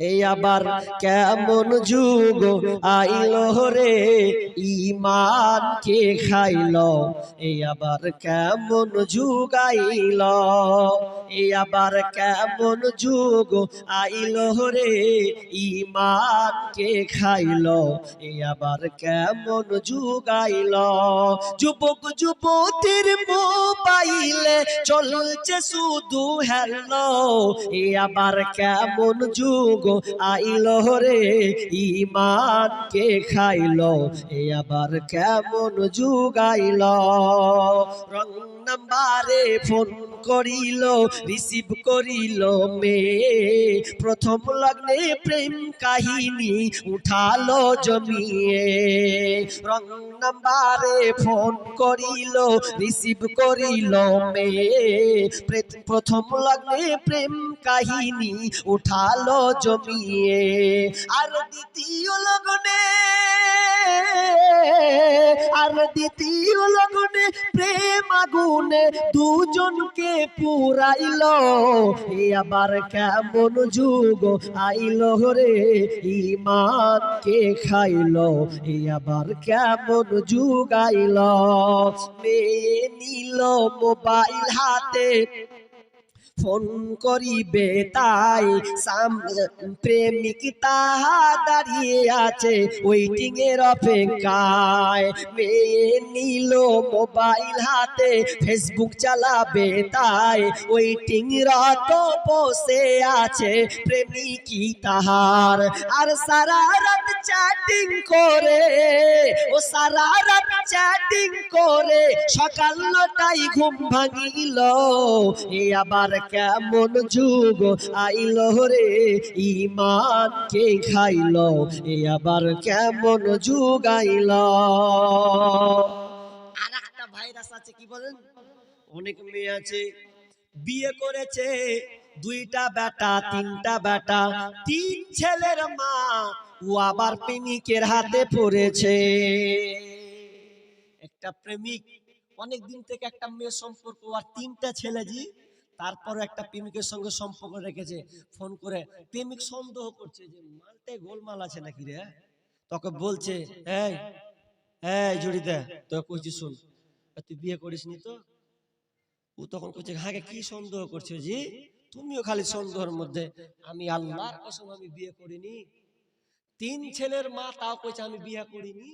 এই আবার কেমন যুগ আইলো রে? ইমান কে খাইল। এই আবার কেমন যুগ আইল? এই আবার কেমন যুগ আইলো রে? ইমান কে খাইল। এই আবার কেমন যুগ আইল? যুবক যুবতীর মোবাইলে চলছে শুধু হ্যালো এ আবার কেমন যুগ আইলো রে ইমান কে খাইলো, এ আবার কেমন যুগ আইলো রং নাম্বারে ফোন করিল, রিসিভ করিল মে প্রথম লগ্নে প্রেম কাহিনী উঠালো জমিয়ে। রং নাম্বারে ফোন করিল, রিসিভ করিল মে প্রে- প্রথম লগ্নে প্রেম কাহিনী উঠালো জমিয়ে। আর দ্বিতীয় লগ্নে, আর দ্বিতীয় লগ্নে প্রেম আগুনে দুজনকে পুরাইল। এ আবার কেমন যুগ আইল রে ইমান কে খাইল। এ আবার কেমন যুগ আইল। মেয়ে নিল মোবাইল হাতে। ফোন করিবে তাই সামনে প্রেমিক তাহা দাঁড়িয়ে আছে ওয়েটিং এর অপেক্ষায়। মেয়ে নিল মোবাইল হাতে, ফেসবুক চালাবে তাই ওয়েটিং রত বসে আছে প্রেমিকি তাহার। আর সারা রাত চ্যাটিং করে, ও সারা রাত চ্যাটিং করে, সকাল নটাই ঘুম ভাঙিল, এ আবার কেমন যুগ? আইল রে ইমান কে খাইল এ আবার কেমন যুগ আইল? আর একটা ভাইরাস আছে, কি বলেন? অনেক মেয়ে আছে, বিয়ে করেছে, দুইটা বেটা, তিনটা বেটা, তিন ছেলের মা, ও আবার প্রেমিকের হাতে পড়েছে। একটা প্রেমিক অনেক দিন থেকে একটা মেয়ের সম্পর্ক, আর তিনটা ছেলে, জি? তারপর একটা প্রেমিকের সঙ্গে সম্পর্ক রেখেছে, ফোন করে। প্রেমিক সন্দেহ করছে যে, মালটায় গোলমাল আছে নাকি রে? তোকে বলছে, এই এই জড়িতে তোকে কইছি শুন, তুই বিয়ে করিসনি তো? ও তখন কইছে হ্যাঁ কি সন্দেহ করছ জি? তুমিও খালি সন্দেহের মধ্যে। আমি আল্লাহর কসম আমি বিয়ে করিনি। তিন ছেলের মা তাও কইছে আমি বিয়ে করিনি।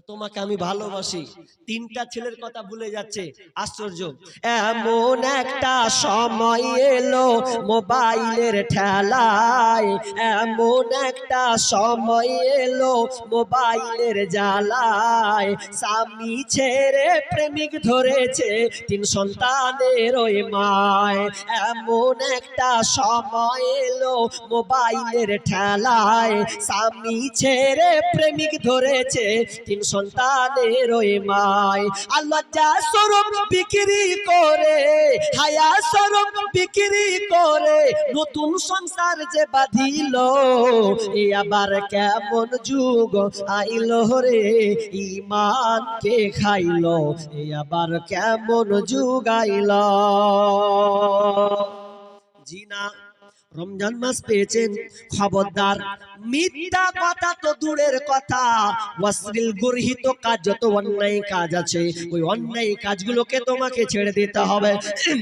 তোমাকে আমি ভালোবাসি। তিনটা ছেলের কথা ভুলে যাচ্ছে। আশ্চর্য। এমন একটা সময় এলো মোবাইলের ঠেলায়। এমন একটা সময় এলো মোবাইলের জ্বালায়। স্বামী ছেড়ে প্রেমিক ধরেছে তিন সন্তানের ওই মায়। এমন একটা সময় এলো মোবাইলের ঠেলায়। স্বামী ছেড়ে প্রেমিক ধরেছে তিন সন্তানের মায়। আল্লাহ স্বরূপ বিক্রি করে, হায়া স্বরূপ বিক্রি করে, নতুন সংসার যে বাঁধিল আবার কেমন যুগ আইল রে ইমান কে খাইল, এ আবার কেমন যুগ আইল। জিনা রমজান মাস পেয়েছেন। খবরদার, মিথ্যা কথা তো দূরের কথা। ওয়াসরিল গর্হিত কাজ, যত অন্যায় কাজ আছে, ওই অন্যায় কাজগুলোকে তোমাকে ছেড়ে দিতে হবে।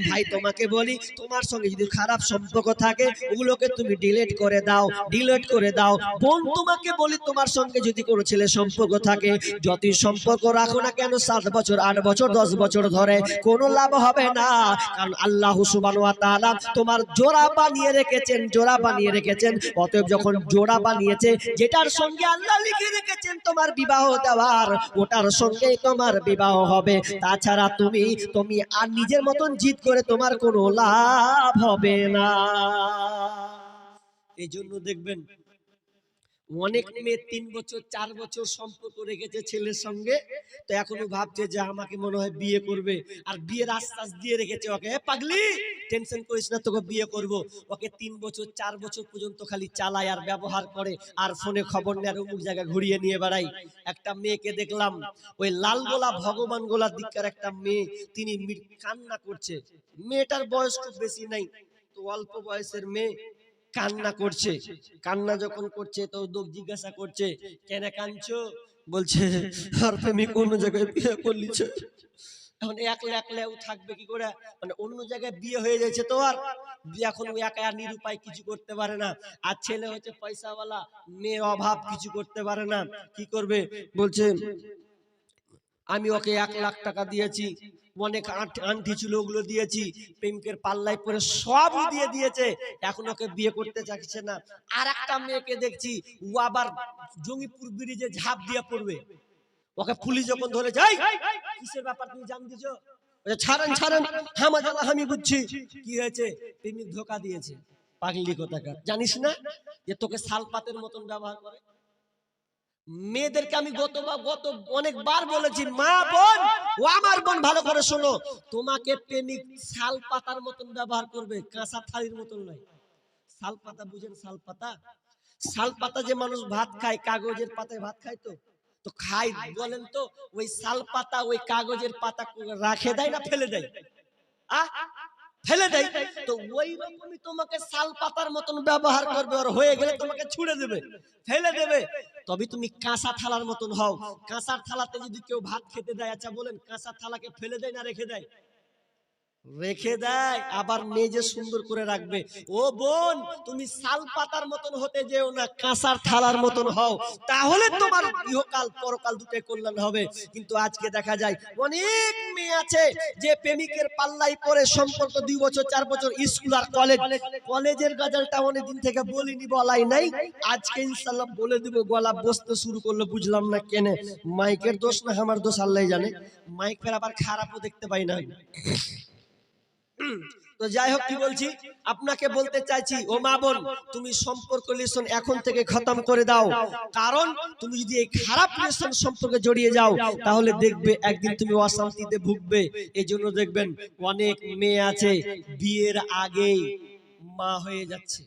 ভাই, তোমাকে বলি, তোমার সঙ্গে যদি খারাপ সম্পর্ক থাকে, ওগুলোকে তুমি ডিলিট করে দাও ডিলিট করে দাও। বোন, তোমাকে বলি, তোমার সঙ্গে যদি কোনো ছেলে সম্পর্ক থাকে, যতই সম্পর্ক রাখো না কেন, সাত বছর, আট বছর, দশ বছর ধরে, কোনো লাভ হবে না। কারণ আল্লাহ তাআলা তোমার জোড়া বানিয়ে রেখেছেন, জোড়া বানিয়ে রেখেছেন। অতএব যখন জোড়া বানিয়েছে, যেটার সঙ্গে আল্লাহ লিখে রেখেছেন তোমার বিবাহ দেওয়ার, ওটার সঙ্গেই তোমার বিবাহ হবে। তাছাড়া তুমি তুমি আর নিজের মতন জিত করে তোমার কোনো লাভ হবে না। এই জন্য দেখবেন অনেক মেয়ে তিন বছর, চার বছর সম্পর্ক রেখেছে ছেলের সঙ্গে। তো এখনও ভাবছে যে আমাকে মনে হয় বিয়ে করবে। আর বিয়ের আশ্বাস দিয়ে রেখেছে ওকে, "এ পাগলি, টেনশন করিস না, তোকে বিয়ে করব। ওকে তিন বছর, চার বছর পর্যন্ত খালি চালায় আর ব্যবহার করে আর ফোনে খবর নেয় আর অমুক জায়গায় ঘুরিয়ে নিয়ে বেড়াই একটা মেয়েকে দেখলাম, ওই লাল গোলা ভগবান গোলার দিককার একটা মেয়ে, তিনি কান্না করছে। মেয়েটার বয়স খুব বেশি নাই, তো অল্প বয়সের মেয়ে কান্না করছে। কান্না যখন করছে তো লোক জিজ্ঞাসা করছে, কেন কাঁদছো? বলছে, আর প্রেমিক অন্য জায়গায় বিয়ে করলিছে। এখন একলা একলা ও থাকবে কি করে? মানে অন্য জায়গায় বিয়ে হয়ে যাচ্ছে তো আর। এখন ও একা আর নিরুপায় কিছু করতে পারে না। আর ছেলে হচ্ছে পয়সাওয়ালা, মেয়ে অভাব কিছু করতে পারে না। কি করবে? বলছে, আমি ওকে এক লাখ টাকা দিয়েছি। অনেক আন্টি ছিল, ওগুলো দিয়েছি। প্রেমিকের পাল্লাই পরে সবই দিয়ে দিয়েছে। এখন ওকে বিয়ে করতে চাইছে না। আর একটা মেয়েকে দেখছি, ও আবার জঙ্গিপুর ব্রিজে ঝাঁপ দিয়ে পড়বে। ওকে পুলিশ যখন ধরে যাই কিসের ব্যাপার তুমি জান দিছো ছাড়েন ছাড়েন, হামা জ্বালা আমি বুঝছি। কি হয়েছে? প্রেমিক ধোকা দিয়েছে। পাগলি কোথাকার। জানিস না যে তোকে শালপাতের মতন ব্যবহার করে? মেয়েদেরকে আমি গত গত অনেকবার বলেছি, মা বোন, ও আমার বোন, ভালো করে শোনো। তোমাকে প্রেমিক শাল পাতার মতন ব্যবহার করবে, কাঁচা থালির মতন নয়। শাল পাতা বুঝেন শাল পাতা শাল পাতা যে মানুষ ভাত খায়, কাগজের পাতায় ভাত খায় তো? তো খাই বলেন তো, ওই শাল পাতা ওই কাগজের পাতা রাখে দেয় না ফেলে দেয়? আ ফেলে দেয়। তো ওই রকমই তোমাকে শাল পাতার মতন ব্যবহার করবে আর হয়ে গেলে তোমাকে ছুড়ে দেবে, ফেলে দেবে। তবে তুমি কাঁচা থালার মতন হও। কাঁচার থালাতে যদি কেউ ভাত খেতে দেয় আচ্ছা বলেন, কাঁচা থালাকে ফেলে দেয় না রেখে দেয়? রেখে দেয়, আবার মেজে সুন্দর করে রাখবে। ও বোন, তুমি শাল পাতার মতন হতে যেও না, কাঁসার থালার মতন হও। তাহলে তোমার ইহকাল পরকাল দুটোই কল্যাণ হবে। কিন্তু আজকে দেখা যায়, অনেক মেয়ে আছে যে প্রেমিকের পাল্লাই পরে সম্পর্ক দুই বছর, চার বছর, স্কুল আর কলেজ। কলেজের গাজালটা অনেক দিন থেকে বলিনি, বলাই নাই। আজকে ইনশাল্লাহ বলে দিব, গলা বসতে শুরু করল, বুঝলাম না কেনে। মাইকের দোষ না, আমার দোষ আল্লাহ জানে। মাইক ফের আবার খারাপও দেখতে পাই না। তো যাই হোক কি বলছি? আপনাকে বলতে চাইছি, ও মা বোন, তুমি সম্পর্ক রিলেশন এখন থেকে খতম করে দাও। কারণ তুমি যদি এই খারাপ লেশন সম্পর্কে জড়িয়ে যাও, তাহলে দেখবে একদিন তুমি অশান্তিতে ভুগবে। এই জন্য দেখবেন অনেক মেয়ে আছে, বিয়ের আগেই মা হয়ে যাচ্ছে।